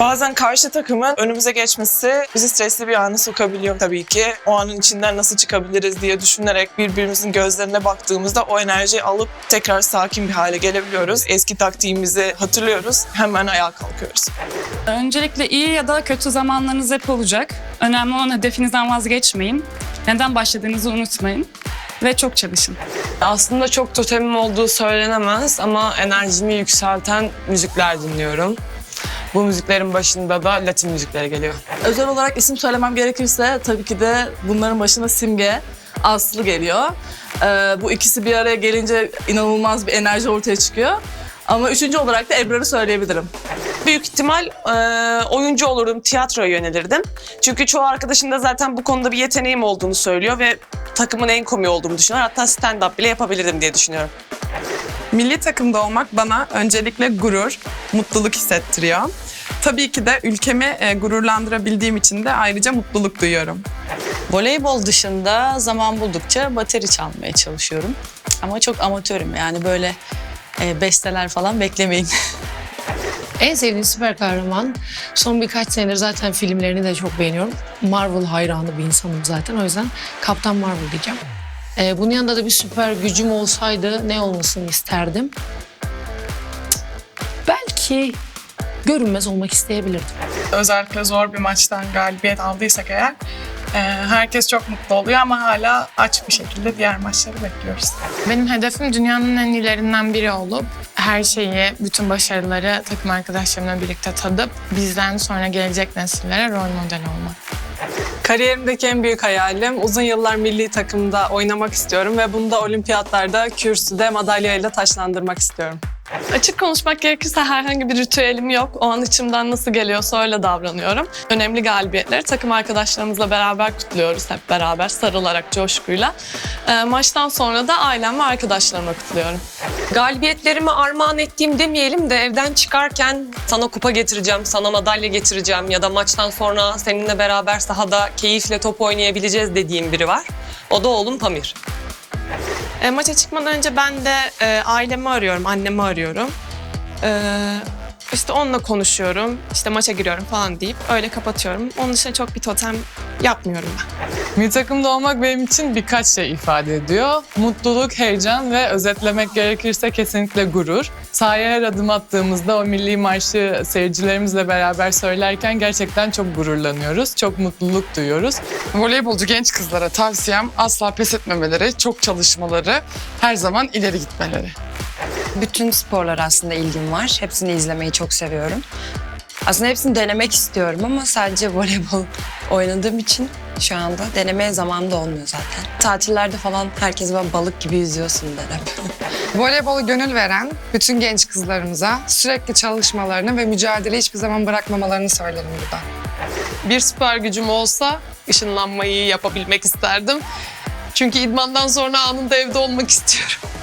Bazen karşı takımın önümüze geçmesi bizi stresli bir ana sokabiliyor tabii ki. O anın içinden nasıl çıkabiliriz diye düşünerek birbirimizin gözlerine baktığımızda o enerjiyi alıp tekrar sakin bir hale gelebiliyoruz. Eski taktiğimizi hatırlıyoruz. Hemen ayağa kalkıyoruz. Öncelikle iyi ya da kötü zamanlarınız hep olacak. Önemli olan hedefinizden vazgeçmeyin. Neden başladığınızı unutmayın. Ve çok çalışın. Aslında çok totemim olduğu söylenemez ama enerjimi yükselten müzikler dinliyorum. Bu müziklerin başında da Latin müzikleri geliyor. Özel olarak isim söylemem gerekirse tabii ki de bunların başına Simge, Aslı geliyor. Ee, bu ikisi bir araya gelince inanılmaz bir enerji ortaya çıkıyor. Ama üçüncü olarak da Ebrar'ı söyleyebilirim. Büyük ihtimal e, oyuncu olurdum, tiyatroya yönelirdim. Çünkü çoğu arkadaşım da zaten bu konuda bir yeteneğim olduğunu söylüyor ve takımın en komiği olduğumu düşünüyor. Hatta stand-up bile yapabilirdim diye düşünüyorum. Milli takımda olmak bana öncelikle gurur, mutluluk hissettiriyor. Tabii ki de ülkemi e, gururlandırabildiğim için de ayrıca mutluluk duyuyorum. Voleybol dışında zaman buldukça bateri çalmaya çalışıyorum. Ama çok amatörüm yani böyle e, besteler falan beklemeyin. En sevdiğim süper kahraman. Son birkaç senedir zaten filmlerini de çok beğeniyorum. Marvel hayranı bir insanım zaten. O yüzden Kaptan Marvel diyeceğim. Ee, bunun yanında da bir süper gücüm olsaydı ne olmasını isterdim? Belki görünmez olmak isteyebilirdim. özellikle zor bir maçtan galibiyet aldıysak eğer e, herkes çok mutlu oluyor ama hala aç bir şekilde diğer maçları bekliyoruz. Benim hedefim dünyanın en iyilerinden biri olup her şeyi, bütün başarıları takım arkadaşlarımla birlikte tadıp bizden sonra gelecek nesillere rol model olmak. Kariyerimdeki en büyük hayalim uzun yıllar milli takımda oynamak istiyorum ve bunu da olimpiyatlarda kürsüde madalyayla taşlandırmak istiyorum. Açık konuşmak gerekirse herhangi bir ritüelim yok. O an içimden nasıl geliyorsa öyle davranıyorum. Önemli galibiyetleri takım arkadaşlarımızla beraber kutluyoruz hep beraber sarılarak coşkuyla. Ee, maçtan sonra da ailem ve arkadaşlarımla kutluyorum. Galibiyetlerimi armağan ettiğim demeyelim de evden çıkarken sana kupa getireceğim, sana madalya getireceğim ya da maçtan sonra seninle beraber sahada keyifle top oynayabileceğiz dediğim biri var. O da oğlum Pamir. E, maça çıkmadan önce ben de e, ailemi arıyorum, annemi arıyorum. E, işte onunla konuşuyorum, işte maça giriyorum falan deyip öyle kapatıyorum. Onun dışında çok bir totem yapmıyorum ben. Milli takımda olmak benim için birkaç şey ifade ediyor. Mutluluk, heyecan ve özetlemek gerekirse kesinlikle gurur. Sahaya her adım attığımızda o milli marşı seyircilerimizle beraber söylerken gerçekten çok gururlanıyoruz. Çok mutluluk duyuyoruz. Voleybolcu genç kızlara tavsiyem asla pes etmemeleri, çok çalışmaları, her zaman ileri gitmeleri. Bütün sporlara aslında ilgim var. Hepsini izlemeyi çok seviyorum. Aslında hepsini denemek istiyorum ama sadece voleybol oynadığım için şu anda denemeye zaman da olmuyor zaten. Tatillerde falan herkes böyle balık gibi yüzüyorsun der hep. Voleybolu gönül veren bütün genç kızlarımıza sürekli çalışmalarını ve mücadele hiçbir zaman bırakmamalarını söylerim burada. Bir süper gücüm olsa ışınlanmayı yapabilmek isterdim. Çünkü idmandan sonra anında evde olmak istiyorum.